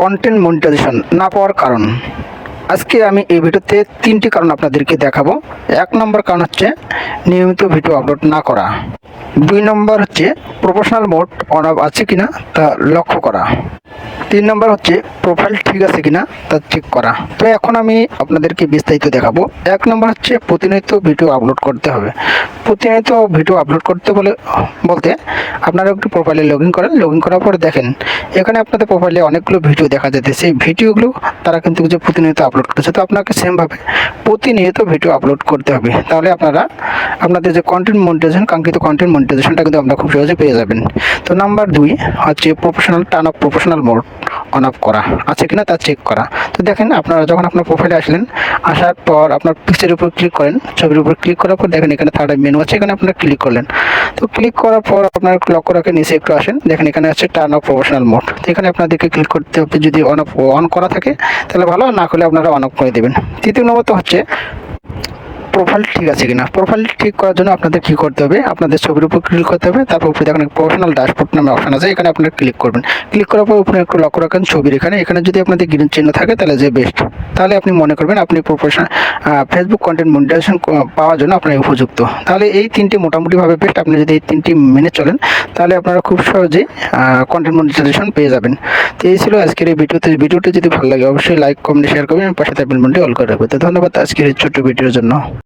Content monetization না পাওয়ার কারণ। আজকে আমি এই ভিডিওতে তিনটি কারণ আপনাদেরকে দেখাবো। এক নম্বর কারণ হচ্ছে নিয়মিত ভিডিও আপলোড না করা। দুই নম্বর হচ্ছে প্রফেশনাল মোড অন আছে কিনা তা লক্ষ্য করা। তিন নম্বর হচ্ছে প্রোফাইল ঠিক আছে কিনা তা চেক করা। তো এখন আমি আপনাদেরকে বিস্তারিত দেখাবো। এক নম্বর হচ্ছে প্রতিনিয়ত ভিডিও আপলোড করতে হবে। প্রতিনিয়ত ভিডিও আপলোড করতে বলে, বলতে আপনারা একটু প্রোফাইলে লগ ইন করেন। লগ ইন করার পরে দেখেন, এখানে আপনাদের প্রোফাইলে অনেকগুলো ভিডিও দেখা যাচ্ছে সেই ভিডিওগুলো তারা কিন্তু যে প্রতিনিয়ত আপলোড করছে, তো আপনাকে সেমভাবে প্রতিনিয়ত ভিডিও আপলোড করতে হবে। তাহলে আপনারা আপনাদের যে কন্টেন্ট মনিটাইজেশন কাঙ্ক্ষিত কন্টেন্ট মনিটাইজেশনটা কিন্তু আপনারা খুব সহজে পেয়ে যাবেন। তো নাম্বার দুই হচ্ছে professional turn off professional mode on off করা। আছে কিনা তা চেক করা। তো দেখেন আপনারা যখন আপনার প্রোফাইলে আসলেন, আসার পর আপনার পিকচারের উপর ক্লিক করেন। ছবির উপর ক্লিক করার পর দেখেন এখানে থার্ড মেনু আছে, এখানে আপনারা ক্লিক করলেন। তো ক্লিক করার পর আপনার লক্ষ্য রাখে নিচে একটু আসেন। দেখেন এখানে আছে টার্ন অফ প্রফেশনাল মোড তো এখানে আপনাদেরকে ক্লিক করতে হবে যদি অন অফ অন করা থাকে, তাহলে ভালো। না করলে আপনারা অন অফ করে দেবেন। তৃতীয় নম্বর তো হচ্ছে প্রোফাইল ঠিক আছে কিনা? প্রোফাইল ঠিক করার জন্য আপনাদের কী করতে হবে? আপনাদের ছবির উপর ক্লিক করতে হবে, তারপর উপরে দেখেন প্রফেশনাল ড্যাশবোর্ড নামে অপশন আছে, এখানে আপনারা ক্লিক করবেন। ক্লিক করার পর উপরে একটু লক্ষ্য রাখেন ছবির এখানে। এখানে যদি আপনাদের গ্রিন চিহ্ন থাকে, তাহলে যে বেস্ট তাহলে আপনি মনে করবেন আপনি প্রফেশনাল ফেসবুক কন্টেন্ট মনিটাইজেশন পাওয়ার জন্য আপনার উপযুক্ত। তাহলে এই তিনটি মোটামুটিভাবে বেস্ট আপনি যদি এই তিনটি মেনে চলেন, তাহলে আপনারা খুব সহজেই কন্টেন্ট মনিটাইজেশন পেয়ে যাবেন। তো এই ছিল আজকের এই ভিডিওতে। ভিডিওটি যদি ভালো লাগে, অবশ্যই লাইক কমেন্ট শেয়ার করবেন পাশে থাকবেন বলটি অল করে রাখবেন। তো ধন্যবাদ আজকের এই ছোট্ট ভিডিওর জন্য।